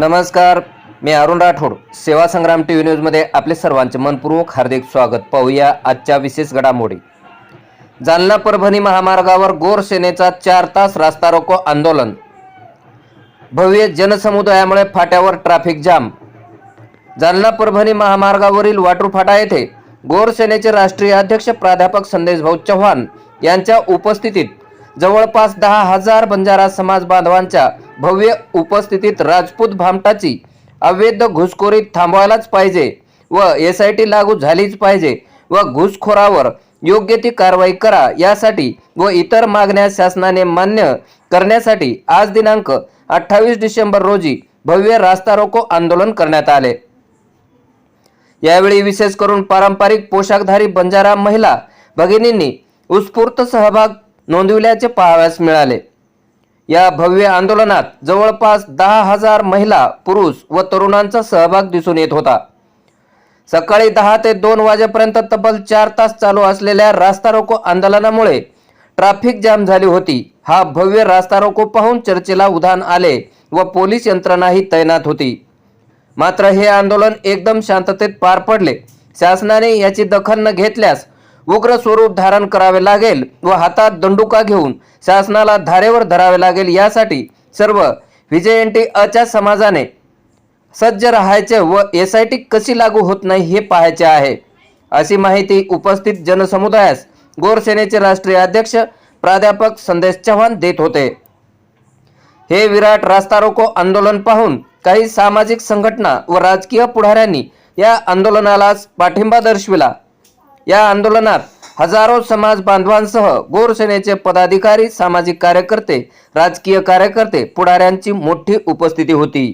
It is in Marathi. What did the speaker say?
नमस्कार मी अरुण राठोड. सेवा संग्राम टी व्ही न्यूजमध्ये आपले सर्वांचे मनपूर्वक हार्दिक स्वागत. पाहूया आजच्या विशेष घडामोडी. जालना परभणी महामार्गावर गोर सेनेचा चार तास रास्ता रोको आंदोलन. भव्य जनसमुदायामुळे फाट्यावर ट्रॅफिक जाम. जालना परभणी महामार्गावरील वाटूर फाटा येथे गोर सेनेचे राष्ट्रीय अध्यक्ष प्राध्यापक संदेश भाऊ चव्हाण यांच्या उपस्थितीत जवळपास दहा हजार बंजारा समाज बांधवांच्या भव्य उपस्थितीत राजपूत भामटाची अवैध घुसखोरी थांबवायलाच पाहिजे व एस आय टी लागू झालीच पाहिजे व घुसखोरावर योग्य ती कारवाई करा यासाठी व इतर मागण्या शासनाने मान्य करण्यासाठी आज दिनांक अठ्ठावीस डिसेंबर रोजी भव्य रास्ता रोको आंदोलन करण्यात आले. यावेळी विशेष करून पारंपरिक पोशाखधारी बंजारा महिला भगिनींनी उत्स्फूर्त सहभाग नोंदविल्याचे पाहाव्यास मिळाले. या भव्य आंदोलनात जवळपास दहा हजार महिला पुरुष व तरुणांचा सहभाग दिसून येत होता. सकाळी दहा ते दोन वाजेपर्यंत तब्बल चार तास चालू असलेल्या रास्ता रोको आंदोलनामुळे ट्रॅफिक जाम झाली होती. हा भव्य रास्ता रोको पाहून चर्चेला उधाण आले व पोलीस यंत्रणाही तैनात होती. मात्र हे आंदोलन एकदम शांततेत पार पडले. शासनाने याची दखल न घेतल्यास उग्र स्वरूप धारण करावे लागेल व हातात दंडुका घेऊन शासनाला धारेवर धरावे लागेल यासाठी सर्व विजयंटी अच्या समाजाने सज्ज राहायचे व एस आय टी कशी लागू होत नाही हे पाहायचे आहे. अशी माहिती उपस्थित जनसमुदायास गोरसेनेचे राष्ट्रीय अध्यक्ष प्राध्यापक संदेश चव्हाण देत होते. हे विराट रास्ता रोको आंदोलन पाहून काही सामाजिक संघटना व राजकीय पुढाऱ्यांनी या आंदोलनाला पाठिंबा दर्शविला. या आंदोलनात हजारो समाज बांधवांसह गोरसेनेचे पदाधिकारी सामाजिक कार्यकर्ते राजकीय कार्यकर्ते पुढाऱ्यांची मोठी उपस्थिती होती.